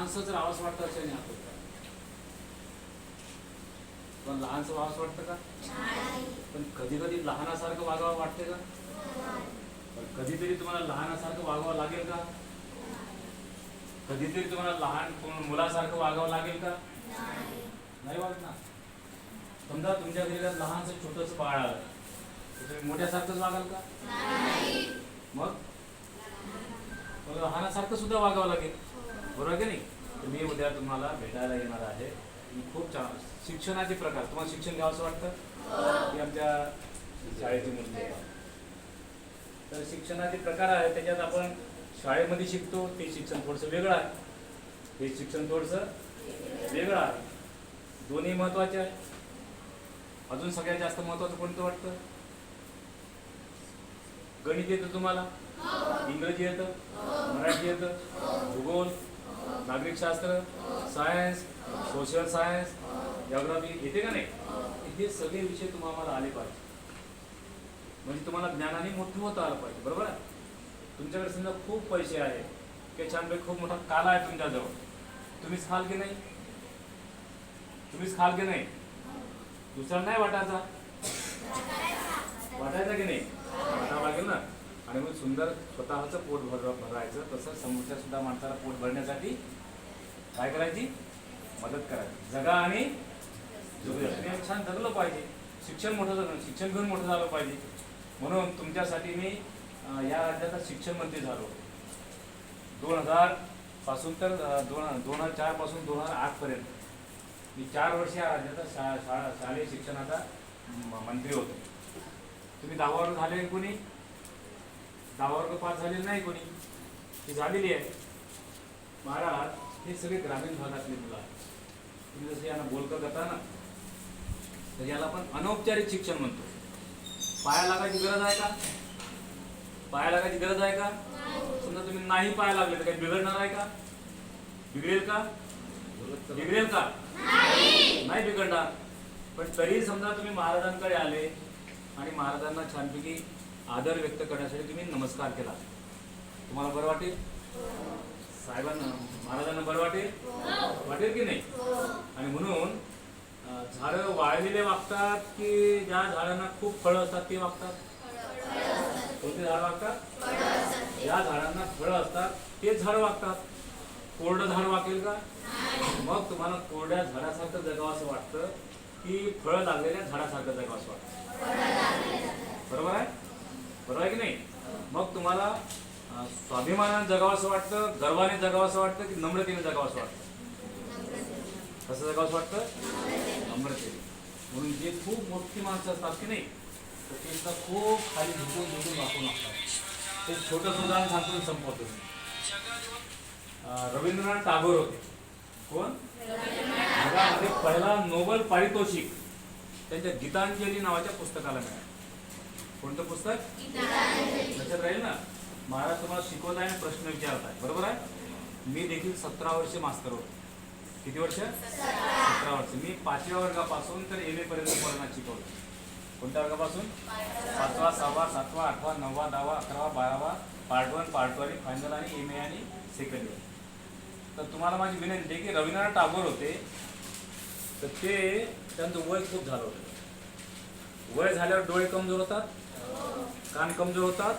लहानसं जर आवाज वाटतं असं नाही आपण पण लहानसं आवाज वाटतं का? पण कधी कधी लहानासारखं वागावं वाटते का? पण कधीतरी तुम्हाला लहानासारखं वागावं लागेल का? कधीतरी तुम्हाला लहान कोण- मुलासारखं वागावं लागेल का? नाही. वाटणार समजा तुमच्या घरी लहानसं छोटंसं बाळ आलं तुम्ही मोठ्यासारखंच वागाल का? मग? मग लहानासारखं सुद्धा वागावं लागेल. बरोबर की नाही? तर मी उद्या तुम्हाला भेटायला येणार आहे. खूप छान शिक्षणाचे प्रकार. तुम्हाला शिक्षण घ्यावं असं वाटतं की आमच्या शाळेची मुली आहे तर शिक्षणाचे प्रकार आहे त्याच्यात आपण शाळेमध्ये शिकतो. ते शिक्षण थोडंसं वेगळं आहे. हे शिक्षण थोडंसं वेगळं आहे. दोन्ही महत्त्वाचे आहे अजून सगळ्यात जास्त महत्त्वाचं कोणतं वाटतं? गणित येतं तुम्हाला? इंग्रजी येतं? मराठी येतं? भूगोल? नागरिकशास्त्र सायन्स सोशल सायन्स जॉग्राफी येते का नाही? हे सगळे विषय तुम्हाला आले पाहिजे. म्हणजे तुम्हाला ज्ञानाने मोठं होता आलं पाहिजे बरोबर आहे? तुमच्याकडे समजा खूप पैसे आहे किंवा छानपैकी खूप मोठा काला आहे तुमच्याजवळ. तुम्हीच खाल की नाही? तुम्हीच खाल की नाही? दुसरा नाही वाटायचा? वाटायचा की नाही? वाटावं लागेल ना? आणि मग सुंदर स्वतःचं पोट भर भरायचं तसं समोरच्या सुद्धा माणसाला पोट भरण्यासाठी काय करायची? मदत करायची. जगा आणि छान जगलं पाहिजे. शिक्षण मोठं झालं शिक्षण घेऊन मोठं झालं पाहिजे. म्हणून तुमच्यासाठी मी या राज्याचा शिक्षण मंत्री झालो. दोन हजारपासून तर दोन दोन हजार चारपासून दोन हजार आठ पर्यंत. मी चार वर्ष या राज्याचा शा शाळा शालेय शिक्षणाचा मंत्री होतो. तुम्ही दहा वर्ग झाले कोणी? दहा वर्ग पास झालेले नाही कोणी? ती झालेली आहे. महाराज हे सगळे ग्रामीण भागातले मुलं आहेत. तुम्ही जसं यांना बोलत करता ना तर याला आपण अनौपचारिक शिक्षण म्हणतो. पाया लागायची गरज आहे का? पाया लागायची गरज आहे का? समजा तुम्ही नाही पाया लागले तर काही बिघडणार आहे का? बिघडेल का? बिघडेल का? नाही बिघडणार. पण तरी समजा तुम्ही महाराजांकडे आले आणि महाराजांना छानपैकी आदर व्यक्त करण्यासाठी तुम्ही नमस्कार केला. तुम्हाला बरं वाटेल? साहेबांना महाराजांना बरं वाटेल? वाटेल की नाही? आणि म्हणून झाडं वाळलेले वागतात की ज्या झाडांना खूप फळं असतात ते वागतात? कोणते झाड वागतात? ज्या झाडांना फळं असतात तेच झाडं वागतात. कोरडं झाड वाकेल का? मग तुम्हाला कोरड्या झाडासारखं जगावं असं वाटतं की फळं लागलेल्या झाडासारखं जगावं असं वाटतं. बरोबर आहे? बरोबर आहे की नाही? मग तुम्हाला स्वाभिमानाने जगावं असं वाटतं गर्वाने जगावं असं वाटतं की नम्रतेने जगावं असं वाटतं? कसं जगावं असं वाटतं? नम्रतेने. म्हणून जे खूप मोठी माणसं असतात की नाही तर ते सुद्धा खूप खाली झुकून झुकून वाकून लागतात ते छोटं उदाहरण सांगतो आणि संपवतो. मी. रवींद्रनाथ टागोर होते. कोण? जगामध्ये पहिला नोबल पारितोषिक त्यांच्या गीतांजली नावाच्या पुस्तकाला मिळालं. कोणतं पुस्तक? लक्षात राहील ना? महाराज तुम्हाला शिकवत आहे आणि प्रश्न विचारत आहे बरोबर आहे? मी देखील सतरा वर्ष मास्तर होतो. किती वर्ष? सतरा वर्ष. मी पाचव्या वर्गापासून तर एम ए पर्यंत मुलांना शिकवलं कोणत्या वर्गापासून? पाचवा सहावा सातवा आठवा नववा दहावा अकरावा बारावा पार्ट वन पार्ट टू आणि फायनल आणि एम ए आणि सेकंड इयर तर तुम्हाला माझी विनंती आहे की रवींद्रनाथ टागोर होते तर ते त्यांचं वय खूप झालं होतं. वय झाल्यावर डोळे कमजोर होतात कान कमजोर होतात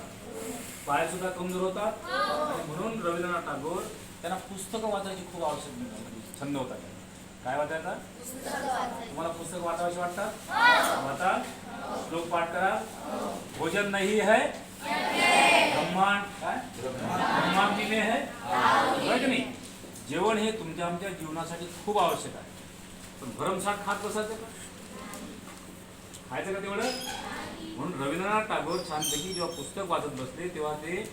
पाय सुद्धा कमजोर होतात. म्हणून रवींद्रनाथ टागोर त्यांना पुस्तकं वाचायची खूप आवश्यक छंद होता काय वाचायचा? तुम्हाला पुस्तक वाचायचे वाटतात? वाचा. श्लोक पाठ करा. भोजन नाही है. ब्रह्मांड काय? ब्रह्मांड में है. बरं की नाही? जेवण हे तुमच्या आमच्या जीवनासाठी खूप आवश्यक आहे. पण भरमसाठ खात बसायचं का? खायचं का तेवढं? म्हणून रवींद्रनाथ टागोर छानपैकी जेव्हा पुस्तक वाचत बसले तेव्हा ते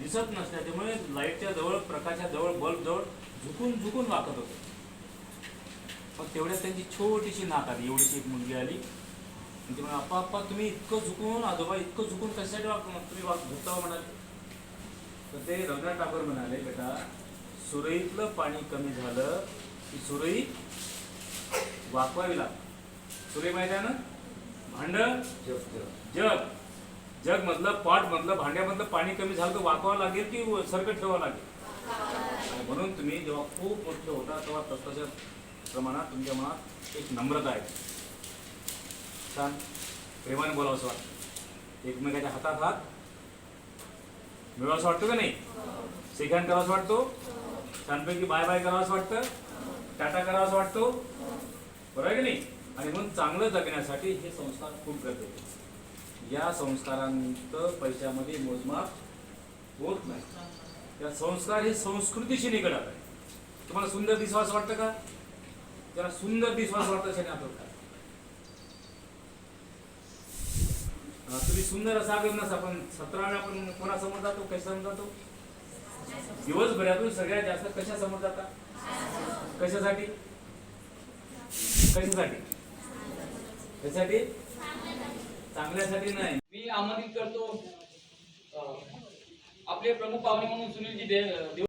दिसत नसल्याच्यामुळे लाईटच्या जवळ प्रकाशच्या जवळ बल्ब जवळ झुकून झुकून वाकत होते. पण तेवढ्यात त्यांची छोटीशी नाक आली एवढीशी एक मुलगी आली. आणि ती म्हणाली आप्पा तुम्ही इतकं झुकून आजोबा इतकं झुकून कशासाठी वाक तुम्ही वाक झुकता म्हणाले. तर ते रवींद्रनाथ टागोर म्हणाले बेटा सुरईतलं पाणी कमी झालं की सुरई वाकवावी लागते. सुरई माहिती आहे ना भांड? जग. जग मधलं पॉट मधलं भांड्यामधलं पाणी कमी झालं तर वाकवावं लागेल की सरकत सरकट ठेवावं लागेल? म्हणून तुम्ही जेव्हा खूप मोठे होता तेव्हा तसतशा प्रमाणात तुमच्या मनात एक नम्रता आहे. छान. प्रेमाने बोलावं असं वाटतं. एकमेकाच्या हातात हात. मिळवावं असं वाटतं का नाही? सेकंड करावं असं वाटतो? छानपैकी बाय बाय करावं असं वाटतं? टाटा करावं असं वाटतो? बरोबर आहे की नाही? आणि म्हणून चांगलं जगण्यासाठी हे संस्कार खूप गरजेचे या संस्कारांत पैशामध्ये मोजमाप होत नाही. या संस्कार हे संस्कृतीशी निगडत आहे तुम्हाला सुंदर विश्वास वाटतं का? त्याला सुंदर विश्वास वाटतं अशाने काय तुम्ही सुंदर असा अगं नसा पण सतरा वेळा आपण कोणासमोर जातो? कशासमोर जातो? दिवसभरातून सगळ्यात जास्त कशासमोर जाता? कशासाठी? कशासाठी? त्यासाठी चांगल्यासाठी नाही. मी आमंत्रित करतो. आपले प्रमुख पाहुणे म्हणून सुनीलजी देव